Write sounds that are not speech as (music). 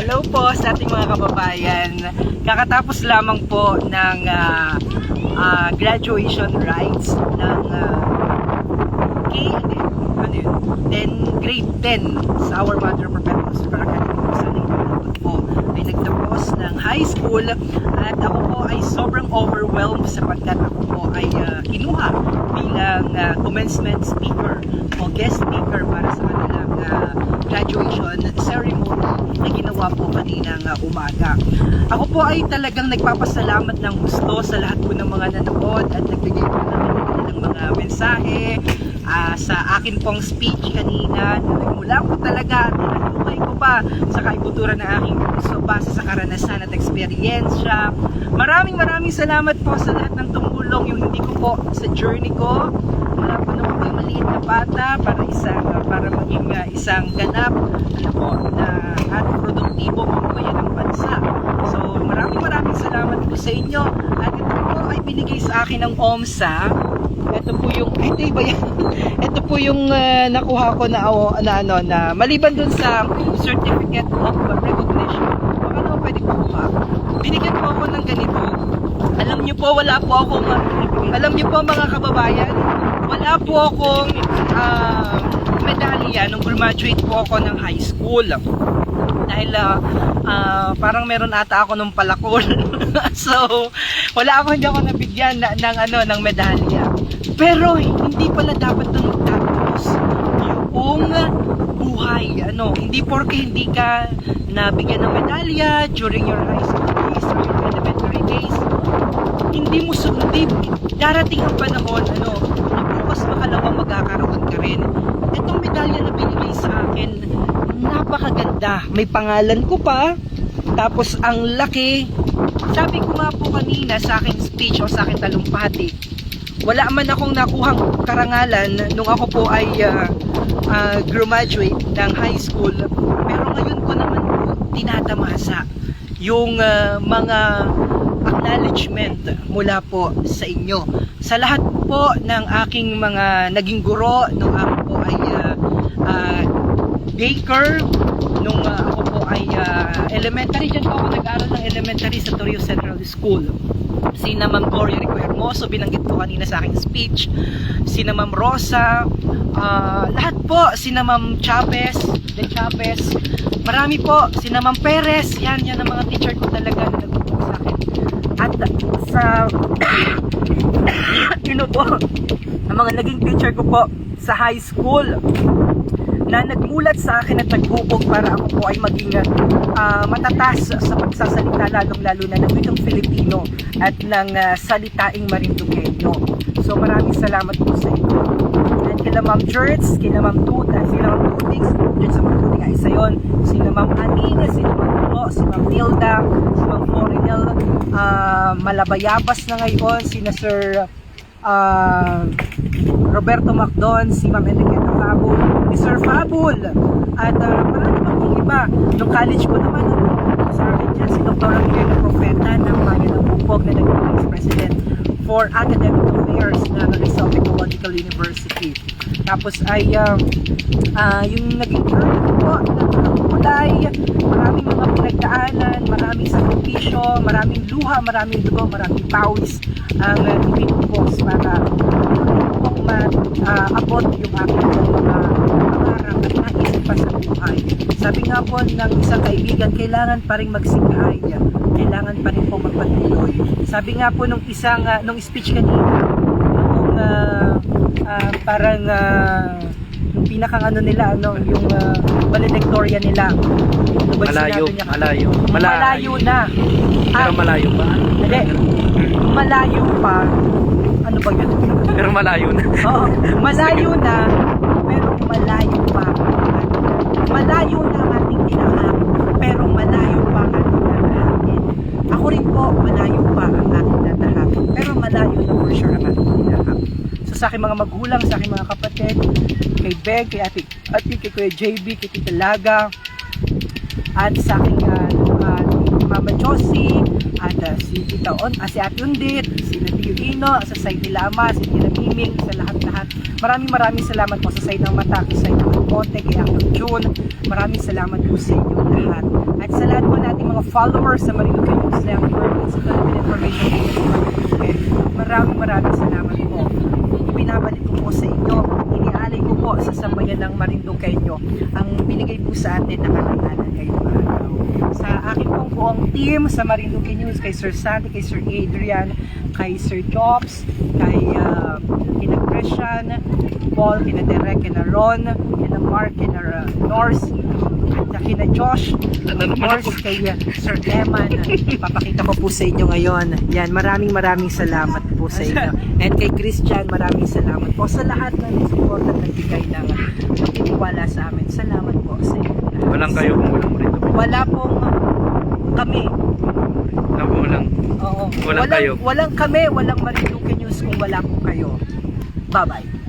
Hello po sa ating mga kababayan. Kakatapos lamang po ng ah, ah, graduation rites ng ah, K, ano yun? 10, grade 10 sa Our Mother Perpetual Super Academy kung saan ito po ay nagtapos ng high school at ako po ay sobrang overwhelmed sapagkat ako po ay ah, kinuha bilang ah, commencement speaker o guest speaker para sa kanilang ah, graduation ceremony ah, umaga. Ako po ay talagang nagpapasalamat ng gusto sa lahat po ng mga nanood at nagbigay po ng mga mensahe ah, sa akin pong speech kanina. Mula po talaga, tinanukay ko pa sa kaibuturan ng aking puso base sa karanasan at eksperyensya. Maraming maraming salamat po sa lahat ng tumulong yung hindi ko po sa journey ko. Mula po nung ako'y maliit na bata para isang para maging ah, isang ganap ano po na at produktibo mamamayan ng bansa. So maraming maraming salamat po sa inyo. At ito po ay binigay sa akin ng OMSA. Ito po yung ito iba yan. (laughs) Ito po yung ah, nakuha ko na o- na ano na maliban dun sa certificate of recognition. Baka naman pwede po kuha. Binigyan po ako ng ganito. Alam niyo po wala po akong alam niyo po mga kababayan, wala po akong ah, medalya nung graduate po ako ng high school. Dahil ah, ah, parang meron ata ako nung palakol. (laughs) so, wala ako hindi ako nabigyan na, ng ano ng medalya. Pero hindi pala dapat doon magtatapos yung buhay. Ano, hindi porke hindi ka nabigyan ng medalya during your high school days or your elementary days, hindi mo hindi darating ang panahon ano makalawang magkakaroon ka rin. Itong medalya na binigay sa akin napakaganda. May pangalan ko pa tapos ang laki. Sabi ko nga po kanina sa aking speech o sa aking talumpati wala man akong nakuhang karangalan nung ako po ay ah, ah, graduate ng high school pero ngayon ko naman po tinatamasa yung ah, mga acknowledgement mula po sa inyo. Sa lahat po ng aking mga naging guro nung ako po ay ah, ah, daycare, nung ah, ako po ay ah, elementary, dyan po ako nag-aral ng elementary sa Torrio Central School. Sina Ma'am Gloria Rico Hermoso, binanggit ko kanina sa aking speech. Sina Ma'am Rosa, ah, lahat po, sina Ma'am Chavez, De Chavez, marami po, sina Ma'am Perez, yan, yan ang mga teacher ko talaga na nagtuturo sa akin. At sa (coughs) yun po, ang mga naging teacher ko po sa high school na nagmulat sa akin at naghubog para ako po ay maging ah, matatas sa pagsasalita lalong lalo na ng wikang Filipino at ng ah, salitaing Marinduqueño. So maraming salamat po sa inyo. And kila Ma'am Jerts, kila Ma'am Tut, at sila Ma'am Tutix, Jerts sa Ma'am Tuting ay isa yun. Sila Ma'am Anine, sila Ma'am Tuto, si Ma'am Hilda, si Ma'am Florinel, ah, Malabayabas na ngayon, sina Sir ah, Roberto Macdon, si Ma'am Enriqueta Fabul, ni Sir Fabul, at uh, marami pa pong iba. Nung college ko naman, dyan, si Dr. Antonio Profeta ng Bayan ng Bukog na naging Vice President for Academic Affairs ng Rizal University. Tapos ay um, ah, yung naging journey po ng kulay, maraming mga pinagdaanan, maraming sakripisyo, maraming luha, maraming dugo, maraming pawis ang uh, ipinupos para kung ma-abot yung aking mga pangarap at nais pa sa buhay. Po ng isang kaibigan, kailangan pa rin magsikay. Kailangan pa rin po magpatuloy. Sabi nga po nung isang, ah, nung speech kanina, nung ah, ah, parang ah, yung pinakang ano nila, ano, yung uh, valedictorian nila. Ano ba Malayo, niya? malayo. Malayo na. Pero Ah, malayo pa. hindi. Malayo pa. Ano ba yun? (laughs) Pero malayo na. Oo, malayo na, pero malayo pa. Malayo na ang ating tinahak, pero malayo pa ang ating tatahakin. Ako rin po, malayo pa ang ating tatahak, pero malayo na for sure ang ating tinahak. So sa aking mga magulang, sa aking mga kapatid, kay Beg, kay Ate, Ate kay Kuya JB, kay Tita Laga, at sa aking uh, uh, Mama Josie, at uh, si Tita On, uh, si Ate Undit, si Natio Ino, sa side nila Ama, si Tita Miming, sa lahat-lahat. Maraming maraming salamat po sa Sainang Mataki, sa Sainang Monte, kay Uncle June. Maraming salamat po sa inyo lahat. At sa lahat po nating mga followers sa Marinduque News Network at sa Philippine Information Agency. Maraming maraming salamat po. Ibinabalik ko po sa inyo, inialay ko po sa sambayan ng Marinduqueño ang binigay po sa atin na karangalan ngayong araw. Sa aking pong buong team sa Marinduque News, kay Sir Sandy, kay Sir Adrian, kay Sir Jobs, kay kina Christian, Paul, kina Derek, kina Ron, kina Mark, kina uh, Norse, at kina Josh, of course, kay uh, Sir Eman. Papakita ko po sa inyo ngayon. Yan, maraming maraming salamat po sa inyo. And kay Christian, maraming salamat po sa lahat ng support at nagbigay ng pagtitiwala sa amin. Salamat po sa inyo. Walang kayo kung walang rito. Wala pong kami. Ako walang. Oo. Walang kayo. Walang kami, walang Marinduque News kung wala po kayo. Bye-bye.